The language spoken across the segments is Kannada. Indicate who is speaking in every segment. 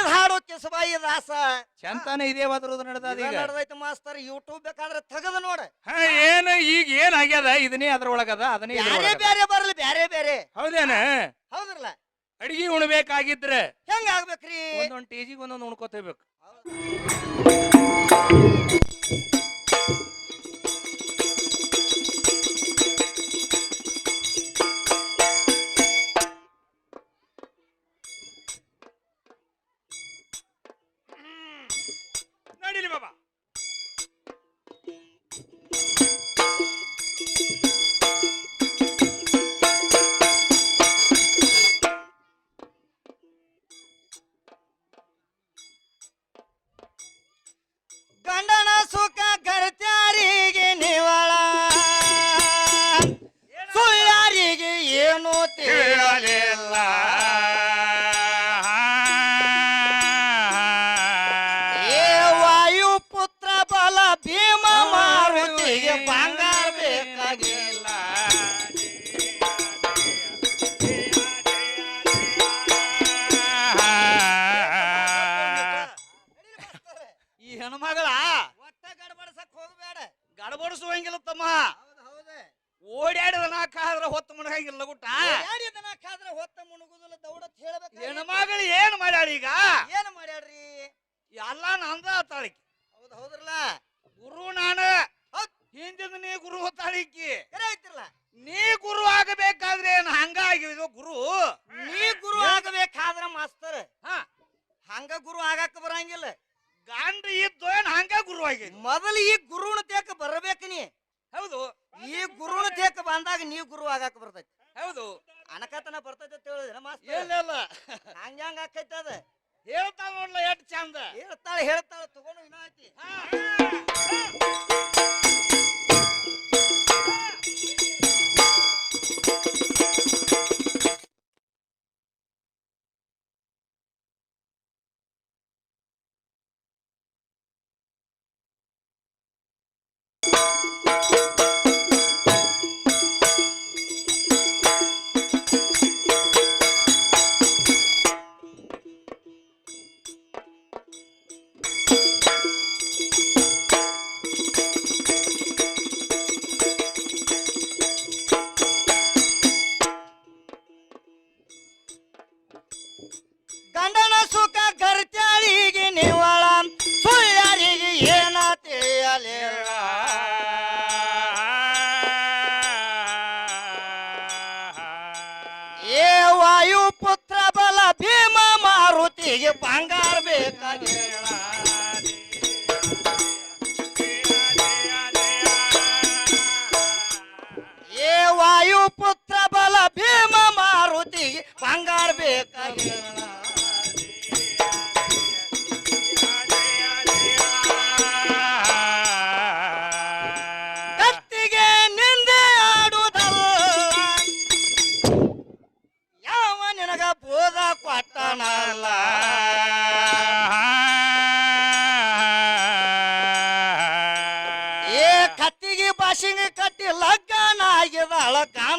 Speaker 1: ಹಾಡಿದ ಹಾಡು ಕಿಸಬಾಯಿ ದಾಸ?
Speaker 2: ಚಂತಾನೆ ಇದೇ ವಾದ್ರದ ನಡೆದ ಈಗ
Speaker 1: ನಡೆದೈತೆ ಮಾಸ್ತರ್ ಯೂಟ್ಯೂಬ್ ಬೇಕಾದ್ರೆ ತೆಗದ ನೋಡ.
Speaker 2: ಹಾ ಏನು ಈಗ ಏನ್ ಆಗ್ಯದ? ಇದನ್ನೇ ಅದ್ರೊಳಗದ ಅದನ್ನೇ ಬೇರೆ
Speaker 1: ಬೇರೆ ಬರಲಿ ಬೇರೆ ಬೇರೆ
Speaker 2: ಹೌದೇನ?
Speaker 1: ಹೌದ್ರಲ್ಲ?
Speaker 2: ಅಡಿಗೆ ಉಣ್ಬೇಕಾಗಿದ್ರ.
Speaker 1: ಹೆಂಗ ಆಗ್ಬೇಕ್ರಿ?
Speaker 2: ಒಂದೊಂದು ಟೇಜಿಗೆ ಒಂದೊಂದು ಉಣ್ಕೋತೇಬೇಕು.
Speaker 3: ಈ ಹೆಣ್ಮಗಳ
Speaker 1: ಒಟ್ಟ ಗಡಬಡಸಕ್ ಹೋಗಬೇಡ.
Speaker 3: ಗಡಬಡಿಸುವಂಗಿಲ್ಲ ತಮ್ಮ
Speaker 1: ಹೌದು. ಹೌದು
Speaker 3: ಆದ್ರ ಹೊತ್ತು ಮುಣಗಂಗಿಲ್ಲ ಗುಟ್ಟ.
Speaker 1: ಹೊತ್ತ ಮುಣಗುದಿಲ್ಲ ದೌಡತ್ ಹೇಳ್ಬೇಕು
Speaker 3: ಹೆಣ್ಮಗಳು ಏನ್ ಮಾಡ್ಯಾಳ ಈಗ
Speaker 1: ಏನ್ ಮಾಡ್ಯಾಳ್ರಿ?
Speaker 3: ಎಲ್ಲ ನಂದ ಆತಾಳಿಕಿ
Speaker 1: ಹೌದು ಹೌದ್ರಲ್ಲ
Speaker 3: ಗುರು ನಾನ
Speaker 1: ಹೌದ್.
Speaker 3: ಹಿಂದಿನ ನೀ ಗುರು ಹೊತ್ತಾಳಿಕಿ
Speaker 1: ಕರೆ ಐತಿರಲ್ಲ
Speaker 3: ನೀ ಗುರು ಆಗಬೇಕಾದ್ರೆ ಏನ್ ಹಂಗ ಆಗಿದ್ವು ಗುರು
Speaker 1: ನೀ ಗುರು ಆಗಬೇಕಾದ್ರ ಮಾಸ್ತರ್
Speaker 3: ಹಾ
Speaker 1: ಹಂಗ ಗುರು ಆಗಾಕ ಬರಂಗಿಲ್ಲ
Speaker 3: ಗಂಡ ಇದ್ದು ಏನ್ ಹಂಗ ಗುರು ಆಗೈತಿ
Speaker 1: ಮೊದಲು ಈ ಗುರುನ ತೇಕ ಬರಬೇಕು ನೀ.
Speaker 3: ಹೌದು.
Speaker 1: ಈ ಗುರುನ ತೇಕ ಬಂದಾಗ ನೀ ಗುರು ಆಗಾಕ ಬರ್ತೈತಿ.
Speaker 3: ಹೌದು.
Speaker 1: ಅನಕತನ ಬರ್ತೈತಿ ಅಂತ ಹೇಳಿದ್ರೆ ಮಾಸ್ತರ್.
Speaker 3: ಇಲ್ಲ
Speaker 1: ಹಂಗ ಹಂಗ ಆಕೈತಿ ಅದ.
Speaker 3: ಹೇಳ್ತಾವ ನೋಡ್ಲ ಎಷ್ಟು ಚಂದ.
Speaker 1: ಹೇಳ್ತಾಳೆ ಹೇಳ್ತಾಳೆ ತಗೊಂಡು ಇನ್ನ ಐತಿ ಬಂಗಾರ ಬೇಕಾಗಿ ಏ ವಾಯು ಪುತ್ರ ಬಲ ಭೀಮ ಮಾರುತಿ ಬಂಗಾರ ಬೇಕಾಗಿಲ್ಲ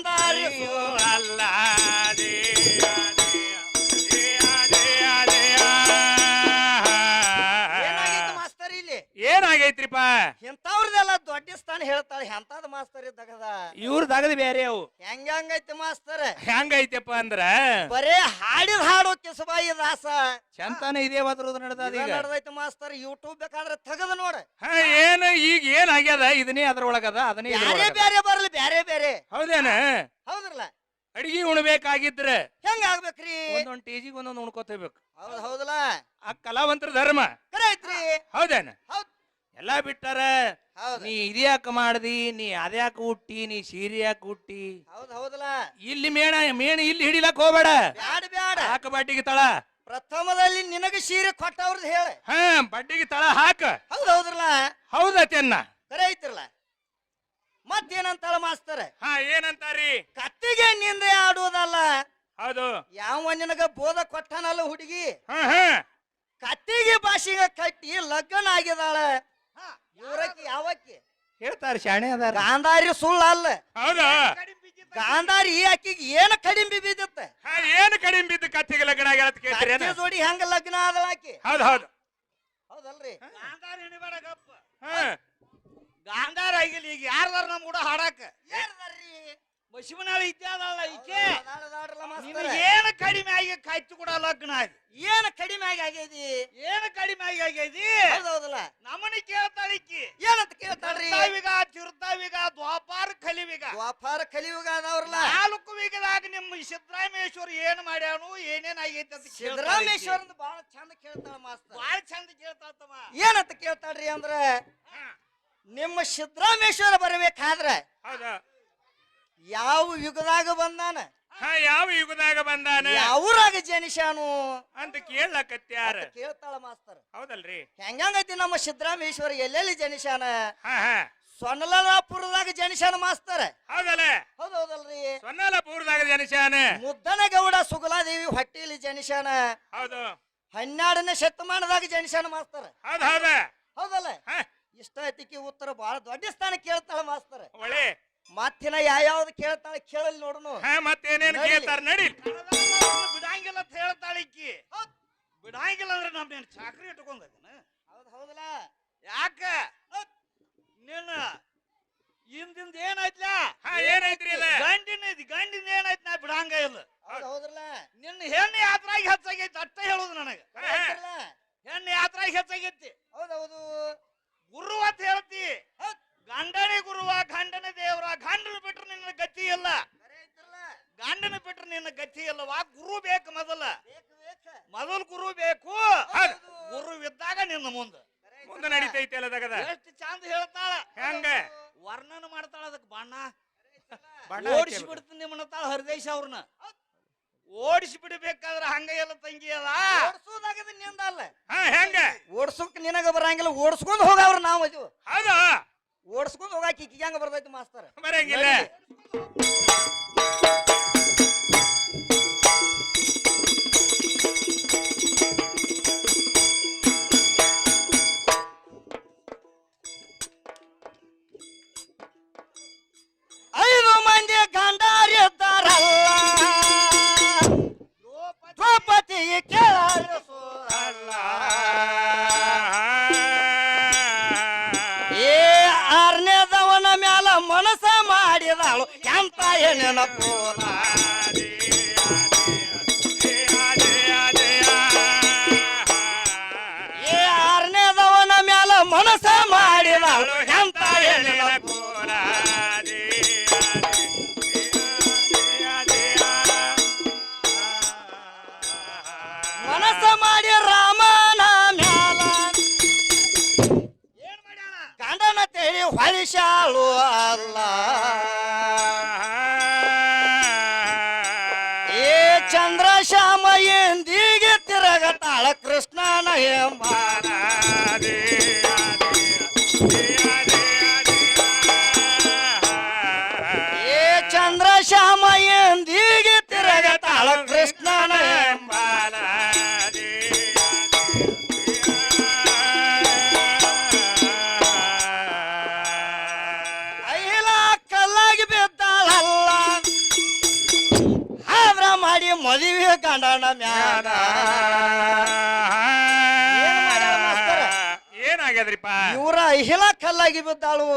Speaker 1: ಆಗಿದಾಳ ಗಾಂಧಾರಿ
Speaker 2: ಏನಾಗೈತ್ರಿಪ್ಪ
Speaker 1: ಇಂಥವ್ರದೆಲ್ಲ ದೊಡ್ಡ ಸ್ಥಾನ ಹೇಳ್ತಾಳೆ ಎಂತದ ಮಾಸ್ತರ್ ಇದ್ದಾಗದ
Speaker 2: ಇವ್ರ ದಗದ ಬೇರೆ ಅವು.
Speaker 1: ಹೆಂಗ ಹಂಗೈತಿ ಮಾಸ್ತರ್?
Speaker 2: ಹೆಂಗೈತಿಪ್ಪ ಅಂದ್ರ?
Speaker 1: ಬರೇ ಹಾಡಿದ ಹಾಡು ಕಿಸಬಾಯಿ ದಾಸ.
Speaker 2: ಚಂತಾನೆ ಇದೇ ವಾದ್ರದ ನಡೆದ ಈಗ.
Speaker 1: ನಡೆದೈತಿ ಮಾಸ್ತರ್ ಯೂಟ್ಯೂಬ್ ಬೇಕಾದ್ರೆ ತಗದ ನೋಡ.
Speaker 2: ಹಾ ಏನ್ ಈಗ ಏನ್ ಆಗ್ಯದ? ಇದನ್ನೇ ಅದ್ರೊಳಗದ ಅದನ್ನೇ
Speaker 1: ಬೇರೆ
Speaker 2: ಬೇರೆ
Speaker 1: ಬ್ಯಾರೆ ಬೇರೆ ಬೇರೆ
Speaker 2: ಹೌದೇನ?
Speaker 1: ಹೌದ್ರಲ್ಲ?
Speaker 2: ಅಡಿಗೆ ಉಣ್ಬೇಕಾಗಿದ್ರ
Speaker 1: ಹೆಂಗ ಆಗ್ಬೇಕ್ರಿ?
Speaker 2: ಒಂದೊಂದ್ ಟೇಜಿಗೆ ಒಂದೊಂದ್ ಉಣ್ಕೋತೇಬೇಕು
Speaker 1: ಹೌದ್ ಹೌದಲ್ಲ
Speaker 2: ಆ ಕಲಾವಂತರ ಧರ್ಮ.
Speaker 1: ಕರೆ ಐತ್ರಿ?
Speaker 2: ಹೌದೇನ?
Speaker 1: ಹೌದ್
Speaker 2: ಎಲ್ಲಾ ಬಿಟ್ಟಾರ.
Speaker 1: ಹೌದ್.
Speaker 2: ನೀ ಇದ್ಯಾಕ ಮಾಡ್ದಿ? ನೀ ಅದ್ಯಾಕ ಹುಟ್ಟಿ? ನೀ ಸೀರೆ ಯಾಕೆ ಹುಟ್ಟಿ?
Speaker 1: ಹೌದ್ ಹೌದಲ್ಲ.
Speaker 2: ಇಲ್ಲಿ ಮೇಣ ಮೇಣ ಇಲ್ಲಿ ಹಿಡಿಲಕ್ ಹೋಗ್ಬೇಡ.
Speaker 1: ಬ್ಯಾಡ ಬ್ಯಾಡ.
Speaker 2: ಹಾಕ ಬಡ್ಡಿಗೆ ತಳ.
Speaker 1: ಪ್ರಥಮದಲ್ಲಿ ನಿನಗೆ ಸೀರೆ ಕೊಟ್ಟವ್ರದ್ ಹೇಳ.
Speaker 2: ಹಾ ಬಡ್ಡಿಗೆ ತಳ ಹಾಕ.
Speaker 1: ಹೌದ್ ಹೌದ್ರಲ್ಲ.
Speaker 2: ಹೌದತೆನ್ನ.
Speaker 1: ಕರೆ ಐತ್ರಲ್ಲ. ಮತ್ತೇನಂತಾಳ ಮಾಸ್ತರ?
Speaker 2: ಹಾ ಏನಂತಾರಿ?
Speaker 1: ಕತ್ತಿಗೆ ನಿಂದೆ ಆಡುವುದಲ್ಲ.
Speaker 2: ಹೌದು.
Speaker 1: ಯಾವ ನಿನಗ ಬೋಧ ಕೊಟ್ಟನಲ್ಲ ಹುಡುಗಿ?
Speaker 2: ಹಾ ಹಾ.
Speaker 1: ಕತ್ತಿಗೆ ಭಾಷೆಗೆ ಕಟ್ಟಿ ಲಗ್ನ ಆಗಿದಾಳ ಇವ್ರಕ್ಕಿ ಯಾವಕ್ಕಿ?
Speaker 2: ಹೇಳ್ತಾರ ಶಾಣೆ ಅದಾರ.
Speaker 1: ಗಾಂಧಾರಿ ಸುಳ್ಳ ಅಲ್ಲ.
Speaker 2: ಹೌದಾ?
Speaker 1: ಗಾಂಧಾರಿ ಆಕಿಗೆ ಏನ್ ಕಡಿಮೆ ಬಿದ್ದಿತ್ತ?
Speaker 2: ಹಾ ಏನು ಕಡಿಮೆ ಬಿದ್ದು ಕತ್ತಿಗೆ ಲಗ್ನ ಆಗ್ಯಾಳ ಅಂತ ಕೇಳ್ತೀರಿ
Speaker 1: ಕತ್ತೆ ಜೋಡಿ ಹೆಂಗ ಲಗ್ನ ಆದಳ ಆಕಿ?
Speaker 2: ಹೌದು ಹೌದು.
Speaker 1: ಹೌದಲ್ರಿ?
Speaker 3: ಗಾಂಧಾರ ಹೆಣಿಬೇಡ ಗಪ್ಪ.
Speaker 2: ಹಾ.
Speaker 3: ಗಾಂಧಾರ ಆಗಿಲ್ಲ ಈಗ ಯಾರದಾರ ನಮ್ ಕೂಡ ಹಾಡಾಕ?
Speaker 1: ಏನ್ದಾರ್ರಿ?
Speaker 3: ಬಸವನಾಳ ಇತ್ಯಾದಲ್ಲ ಈಕೆ? ಏನು ಕಡಿಮೆ ಆಗಿ ಕಚ್ಚು ಕೂಡ ಲಗ್ನ ಆಗಿ.
Speaker 1: ಏನು ಕಡಿಮೆ ಆಗಿ ಆಗೈತಿ
Speaker 3: ಏನು ಕಡಿಮೆ ಆಗಿ ಆಗೈತಿ
Speaker 1: ಹೌದಲ್ಲ
Speaker 3: ನಮ್ಮನಿ ಕೇಳ್ತಾಳ ಈಕಿ.
Speaker 1: ಏನಂತ ಕೇಳ್ತಾಳ್ರಿ?
Speaker 3: ಕರ್ತಾವಿಗ ಚಿರುತಾವಿಗ ದ್ವಾಪಾರ ಕಲಿವಿಗ.
Speaker 1: ದ್ವಾಪಾರ ಕಲಿಯುಗ ಅದಾವ್ರಲ್ಲ.
Speaker 3: ನಾಲ್ಕು ವಿಗದಾಗ ನಿಮ್ಮ ಸಿದ್ದರಾಮೇಶ್ವರ ಏನ್ ಮಾಡ್ಯಾನು ಏನೇನ್ ಆಗೈತಿ ಅಂತ
Speaker 1: ಸಿದ್ದರಾಮೇಶ್ವರನ್ ಬಹಳ ಚಂದ ಕೇಳ್ತಾಳ ಮಾಸ್ತರ.
Speaker 3: ಬಹಳ ಚಂದ ಕೇಳ್ತಾತಮ್ಮ
Speaker 1: ಏನಂತ ಕೇಳ್ತಾಳ್ರಿ ಅಂದ್ರ ನಿಮ್ಮ ಸಿದ್ದರಾಮೇಶ್ವರ ಬರಬೇಕಾದ್ರೆ
Speaker 2: ಹೌದು?
Speaker 1: ಯಾವ ಯುಗದಾಗ ಬಂದಾನ?
Speaker 2: ಹಾ ಯಾವ ಯುಗದಾಗ ಬಂದಾನ?
Speaker 1: ಯಾವ್ರಾಗ ಜನಿಷಾನು
Speaker 2: ಅಂತ ಕೇಳಕತ್ಯಾರ
Speaker 1: ಕೇಳ್ತಾಳ ಮಾಸ್ತರ್.
Speaker 2: ಹೌದಲ್ರಿ.
Speaker 1: ಹೆಂಗಂಗೈತಿ ನಮ್ಮ ಸಿದ್ದರಾಮೇಶ್ವರ ಎಲ್ಲೆಲ್ಲಿ ಜನಿಷಾನ
Speaker 2: ಹಾ ಹಾ.
Speaker 1: ಸೊನ್ನಲಾಪುರದಾಗ ಜನಿಷಾನ ಮಾಸ್ತರ.
Speaker 2: ಹೌದಲ್ಲ?
Speaker 1: ಹೌದೌದಲ್ರಿ
Speaker 2: ಸೊನ್ನಾಲಪುರದಾಗ ಜನಶಾನ
Speaker 1: ಮುದ್ದನಗೌಡ ಸುಗಲಾದೇವಿ ಹೊಟ್ಟೆಯಲ್ಲಿ ಜನಿಷಾನ
Speaker 2: ಹೌದು.
Speaker 1: ಹನ್ನೆರಡನೇ ಶತಮಾನದಾಗ ಜನಿಷಾನ ಮಾಸ್ತರ.
Speaker 2: ಹೌದು ಹೌದ.
Speaker 1: ಹೌದಲ್ಲ? ಇಷ್ಟ ಐತಿಕಿ ಉತ್ತರ ಬಹಳ ದೊಡ್ಡ ಸ್ಥಾನ ಕೇಳ್ತಾಳ ಮಾಸ್ತರ.
Speaker 2: ಒಳ್ಳೆ.
Speaker 1: ಮತ್ತಿನ ಯಾವ್ಯಾವ್ದು ಕೇಳ್ತಾಳೆ ಕೇಳಲ್ ನೋಡನು.
Speaker 2: ಹಾ ಮತ್ತೇನೇನ್
Speaker 1: ನಡೀಲಿ.
Speaker 2: ಕೇಳ್ತಾರ ನಡಿ
Speaker 3: ಬಿಡಂಗಿಲ್ಲ ಅಂತ ಹೇಳ್ತಾಳೆ ಈಕಿ. ಬಿಡಂಗಿಲ್ಲ ಅಂದ್ರೆ ನಮ್ದೇನ್ ಚಾಕ್ರಿ ಇಟ್ಕೊಂಡೇನ
Speaker 1: ಹೌದ್ ಹೌದಲ್ಲ.
Speaker 3: ಯಾಕ? ನಿನ್ನ ಹಿಂದಿಂದ ಏನಾಯ್ತಲ್ಲ
Speaker 2: ಹಾ ಏನೈತ್ರಿ
Speaker 3: ಗಂಡಿನ ಇದ್ ಗಂಡಿನ ಏನಾಯ್ತು ನಾ ಬಿಡಂಗ ಇಲ್ಲ.
Speaker 1: ಹೌದ್ ಹೌದ್ರಲ್ಲ.
Speaker 3: ನಿನ್ನ ಹೆಣ್ಣು ಯಾತ್ರಾಗಿ ಹೆಚ್ಚಾಗೈತಿ ಅಟ್ಟ ಹೇಳುದು ನನಗೆ? ಹೆಣ್ಣು ಯಾತ್ರಾಗಿ ಹೆಚ್ಚಾಗೈತಿ.
Speaker 1: ಹೌದೌದು ಹೌದು.
Speaker 3: ಗುರು ಅಂತ ಹೇಳ್ತಿ ಗುರುವ ಗಂಡನ ದೇವರ ಗಂಡನ ಬಿಟ್ರೆ ನಿನ್ನ ಗತಿ ಇಲ್ಲ
Speaker 1: ಕರೆ ಐತ್ರಲ್ಲ?
Speaker 3: ಗಂಡನ ಬಿಟ್ರೆ ನಿನ್ನ ಗತಿ ಇಲ್ಲವಾ ಗುರು ಬೇಕು ಮೊದಲ
Speaker 1: ಬೇಕು ಬೇಕು
Speaker 3: ಮೊದಲು ಗುರು ಬೇಕು
Speaker 2: ಹೌದು.
Speaker 3: ಗುರು ಇದ್ದಾಗ ನಿನ್ನ ಮುಂದ
Speaker 1: ಕರೆ ಐತ್ರಲ್ಲ?
Speaker 2: ಮುಂದೆ ನಡೀತೈತಿ ಅಲ್ಲದಾಗದ
Speaker 3: ಎಷ್ಟು ಚಂದ ಹೇಳ್ತಾಳ
Speaker 2: ಹೆಂಗ
Speaker 3: ವರ್ಣನ ಮಾಡ್ತಾಳ ಅದಕ್ಕೆ ಬಣ್ಣ
Speaker 2: ಬಣ್ಣ
Speaker 3: ಓಡಿಸಿ
Speaker 2: ಹಚ್ಚಿಬಿಡು.
Speaker 3: ಬಿಡ್ತೀನಿ ಹರಿದೇಶ ಅವ್ರನ್ನ. ಓಡಿಸಿ ಬಿಡಬೇಕಾದ್ರ ಹಂಗ ಎಲ್ಲ ತಂಗಿ ಅದ.
Speaker 1: ಓಡ್ಸೋದಾಗದ ನಿಂದ ಅಲ್ಲ.
Speaker 2: ಹಾ ಹೆಂಗ?
Speaker 1: ಓಡ್ಸೋಕ್ ನಿನಗ ಬರಂಗಿಲ್ಲ ಓಡಿಸ್ಕೊಂಡ್ ಹೋಗವ್ರ ನಾವು ಇದು
Speaker 2: ಹೌದಾ?
Speaker 1: ಓಡಿಸ್ಕೊಂಡ್ ಹೋಗಾಕ ಈಕಿಗೆ ಹೆಂಗ ಬರ್ತೈತಿ ಮಾಸ್ತರ?
Speaker 2: ಬರಂಗಿಲ್ಲ.
Speaker 1: ಏ ಆರನೇದವನ ಮ್ಯಾಲ ಮನಸ ಮಾಡಿದಳು ಎಂತ ಮನಸ ಮಾಡಿ ರಾಮನ ಮ್ಯಾಲ. ಗಂಡನ ತೇಳಿ ಹೊಳಿಸಾಳು ಅಲ್ಲ. బాలకృష్ణ నయం నయమారా
Speaker 2: ಏನಾಗ್ಯದ್ರಿಪ್ಪ?
Speaker 1: ಇವ್ರ ಅಹಿಲ ಕಲ್ಲಾಗಿ ಬಿದ್ದಾಳು.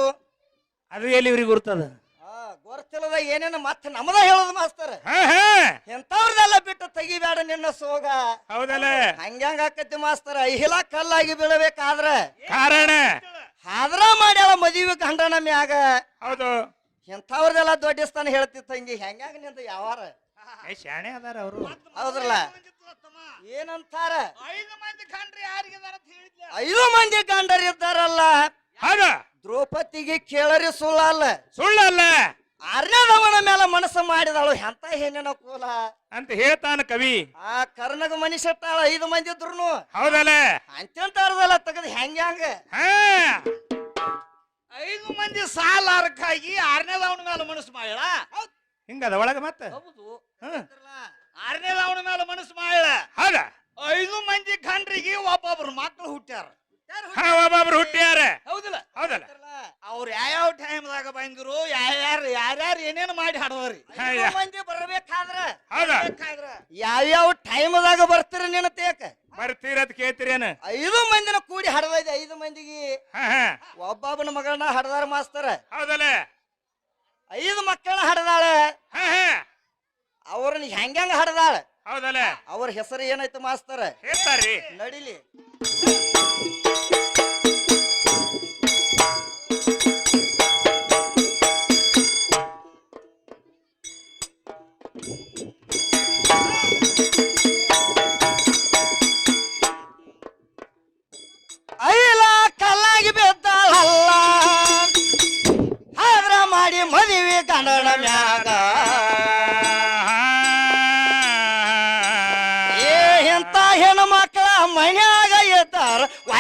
Speaker 4: ಅದು ಎಲ್ಲಿ ಇವ್ರಿಗೆ ಗುರ್ತದ?
Speaker 1: ಆ, ಗೊತ್ತಿಲ್ಲದ ಏನೇನು ಮತ್ತೆ ನಮ್ಮದ ಹೇಳೋದು ಮಾಸ್ತರ. ಎಂತವ್ರದೆಲ್ಲ ಬಿಟ್ಟು ತೆಗಿಬೇಡ ನಿನ್ನ ಸೋಗ.
Speaker 2: ಹೌದಲ್ಲ.
Speaker 1: ಹಂಗ್ಯಾಂಗ ಆಕತಿ ಮಾಸ್ತರ ಅಹಿಲ ಕಲ್ಲಾಗಿ ಬೀಳಬೇಕಾದ್ರ.
Speaker 2: ಕಾರಣ?
Speaker 1: ಆದ್ರ ಮಾಡ್ಯಾಳ ಮದುವೆ ಗಂಡ ಮ್ಯಾಗ.
Speaker 2: ಹೌದು.
Speaker 1: ಎಂಥವ್ರದೆಲ್ಲ ದೊಡ್ಡ ಸ್ಥಾನ ಹೇಳ್ತಿತ್ತು ಹಂಗೆ ಹೆಂಗಾಗ ನಿಂದ ಯಾವಾರ?
Speaker 2: ಶಾಣೆ ಅದಾರ ಅವರು.
Speaker 1: ಹೌದ್ರಲ್ಲ? ಏನಂತಾರ?
Speaker 3: ಐದು ಮಂದಿ ಕಂಡ್ರಿ ಯಾರಿಗಿದಾರ ಅಂತ ಹೇಳಿದ್ಲ?
Speaker 1: ಐದು ಮಂದಿ ಗಂಡರಿದ್ದಾರಲ್ಲ
Speaker 2: ಹೌದು
Speaker 1: ದ್ರೌಪದಿಗೆ ಕೇಳರಿ ಸುಳ್ಳಲ್ಲ.
Speaker 2: ಸುಳ್ಳಲ್ಲ.
Speaker 1: ಆರ್ಯದವನ ಮೇಲೆ ಮನಸ್ಸು ಮಾಡಿದಳು ಎಂತ ಹೆಣ್ಣಿನ ಕೂಲ?
Speaker 2: ಅಂತ ಹೇಳ್ತಾನ ಕವಿ.
Speaker 1: ಆ ಕರ್ಣಗ ಮನುಷ್ಯಟ್ಟಾಳ ಐದು ಮಂದಿ ಇದ್ರು
Speaker 2: ಹೌದಲ್ಲ?
Speaker 1: ಅಂತ್ಯಂತಾರದಲ್ಲ ತೆಗೆದು ಹೆಂಗ ಹೆಂಗ?
Speaker 2: ಹಾ.
Speaker 3: ಐದು ಮಂದಿ ಸಾಲ ಅರ್ಕಾಗಿ ಆರನೇದವನ ಮೇಲೆ ಮನಸ್ಸು ಮಾಡ್ಯಾಳ?
Speaker 2: ಹಿಂಗದ ಒಳಗ ಮತ್ತೆ?
Speaker 3: ಹೌದು.
Speaker 2: ಆರನೇ
Speaker 3: ಅವನ ಮೇಲೆ ಮನಸ್ಸು ಮಾಡಿದ.
Speaker 2: ಹೌದ?
Speaker 3: ಐದು ಮಂದಿ ಖಂಡ್ರಿಗೆ ಒಬ್ಬೊಬ್ರು ಮಕ್ಕಳು ಹುಟ್ಟ್ಯಾರ.
Speaker 2: ಒಬ್ಬೊಬ್ರು ಹುಟ್ಟ್ಯಾರ.
Speaker 3: ಹೌದಲ್ಲ?
Speaker 2: ಹೌದಲ್ಲ?
Speaker 3: ಅವ್ರು ಯಾವ್ಯಾವ ಟೈಮ್ದಾಗ ಬಂದ್ರು ಯಾರ್ಯಾರು ಯಾರ್ಯಾರು ಏನೇನು ಮಾಡಿ ಹಾಡೋರಿ
Speaker 1: ಮಂದಿ
Speaker 5: ಬರ್ಬೇಕಾದ್ರ? ಯಾವ್ಯಾವ ಟೈಮ್ದಾಗ ಬರ್ತೀರ ನಿನ್ನ ತೇಕ? ಬರ್ತೀರ ಅಂತ ಕೇಳ್ತೀರೇನ?
Speaker 1: ಐದು ಮಂದಿನ ಕೂಡಿ ಹಡದೈದೆ ಐದು ಮಂದಿಗೆ. ಒಬ್ಬೊಬ್ಬನ ಮಗಳನ್ನ ಹಡದಾರ ಮಾಸ್ತರ.
Speaker 5: ಹೌದಲ್ಲ?
Speaker 1: ಐದು ಮಕ್ಕಳನ್ನ ಹಡದಾಳ. ಅವ್ರನ್ನ ಹೆಂಗ ಹಡದಾಳ?
Speaker 5: ಹೌದಲ್ಲ.
Speaker 1: ಅವ್ರ ಹೆಸರು ಏನಾಯ್ತು ಮಾಸ್ತರ?
Speaker 5: ಹೇಳ್ತಾರಿ
Speaker 1: ನಡಿಲಿ. ಐಲ ಕಲ್ಲಾಗಿ ಬಿದ್ದಾಳಲ್ಲ ಆದ್ರ ಮಾಡಿ ಮದುವೆ ಗಂಡನ ಮ್ಯಾಗ.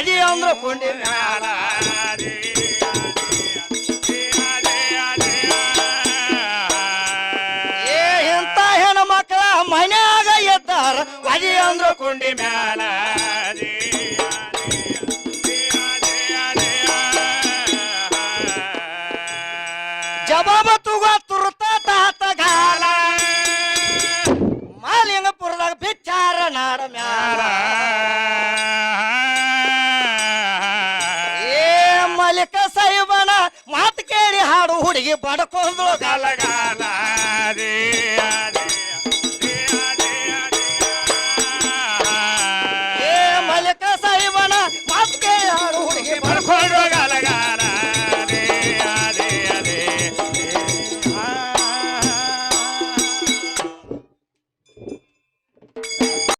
Speaker 1: ಒಲಿ ಅಂದ್ರ ಕೊಂಡಿ ಮ್ಯಾಲ ಏ ಇಂಥ ಹೆಣ್ಣು ಮಕ್ಕಳ ಮನ್ಯಾಗ ಇದ್ದಾರ ಅದಿ ಅಂದ್ರ ಕೊಂಡಿ ಮ್ಯಾಲ ಜವಾಬ ತುಗ ತುರ್ತ ತಾತ ಗಾಲ. ಮಾಲಿಂಗಪುರದಾಗ ಬಿಚ್ಚಾರ ನಾಡ ಮ್ಯಾಲ. మునిగి పడకుందు.
Speaker 5: గలగాలి